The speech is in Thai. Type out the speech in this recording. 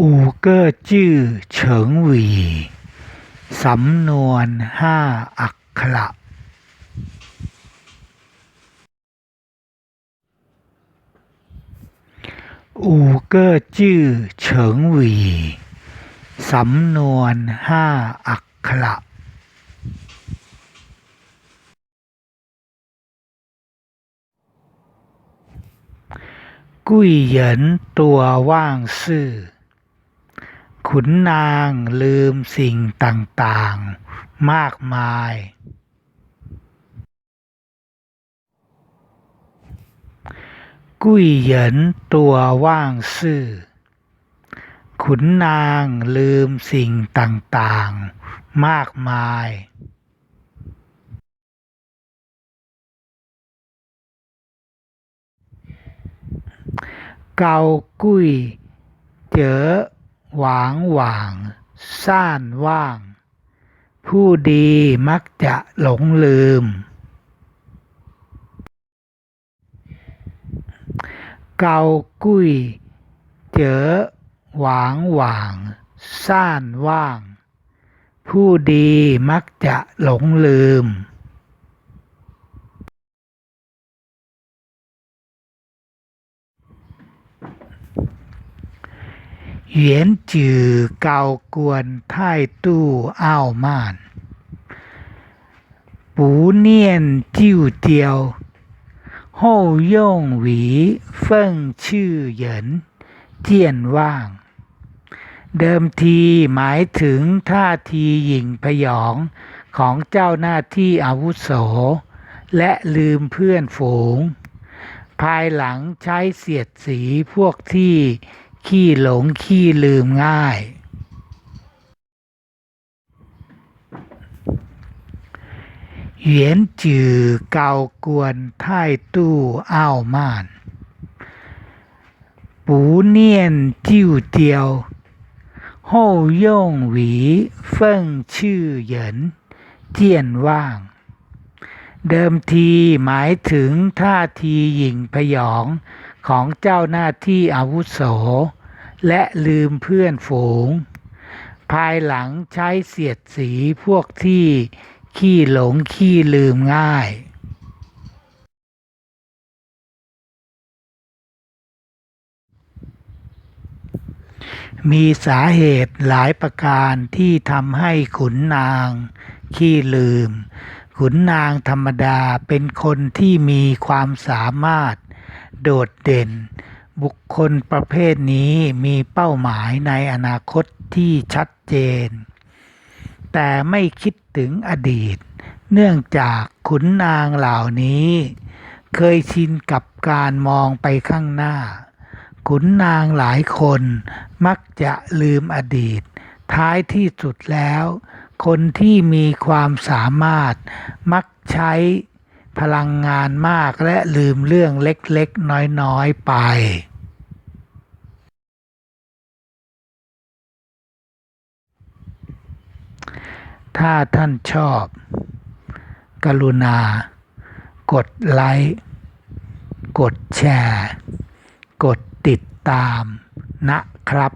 五个จื่อเฉิงหวี่สำนวนห้าอักขระอูเก้อจื่อเฉิงหวี่สำนวนห้าอักขระกุยเหยินตัวว่างซื่อ ขุนนางลืมสิ่งต่างๆ มากมาย กุ้ยเหยินตัวว่างซื่อ ขุนนางลืมสิ่งต่างๆ มากมาย เกากุ้ยเจ๋อ หวางหว่าง ซ่านว่าง ผู้ดีมักจะหลงลืม เกากุ้ย เจอหวางหว่าง ซ่านว่าง ผู้ดีมักจะหลงลืม เหยนจือเกากวนท่ายตู้อ้าวม่านปูเนียนจิ้วเจียวโฮย่งหวีเฟิ่งชื่อเหยินเจียนว่าง เดิมทีหมายถึงท่าทีหยิ่งพยองของเจ้าหน้าที่อาวุโส และลืมเพื่อนฝูง ภายหลังใช้เสียดสีพวกที่ ขี้หลงขี้ลืมง่าย เหวียนจือเกากวนท่ายตู้อ้าวม่าน ปูเนียนจิ้วเจียวโฮย่งหวีเฟิ่งชื่อเหยินเจียนว่าง เดิมทีหมายถึงท่าทีหยิ่งพยอง ของเจ้าหน้าที่อาวุโส และลืมเพื่อนฝูง ภายหลังใช้เสียดสีพวกที่ขี้หลงขี้ลืมง่ายมีสาเหตุหลายประการที่ทำให้ขุนนาง ขี้ลืม ขุนนางธรรมดาเป็นคนที่มีความสามารถ โดดเด่น บุคคลประเภทนี้มีเป้าหมายในอนาคตที่ชัดเจน แต่ไม่คิดถึงอดีต เนื่องจากขุนนางเหล่านี้ เคยชินกับการมองไปข้างหน้า ขุนนางหลายคนมักจะลืมอดีต ท้ายที่สุดแล้ว คนที่มีความสามารถมักใช้ พลังงานมากและลืมเรื่องเล็กๆ น้อยๆ ไปถ้าท่านชอบ กรุณา กดไลค์ กดแชร์ กดติดตามนะครับ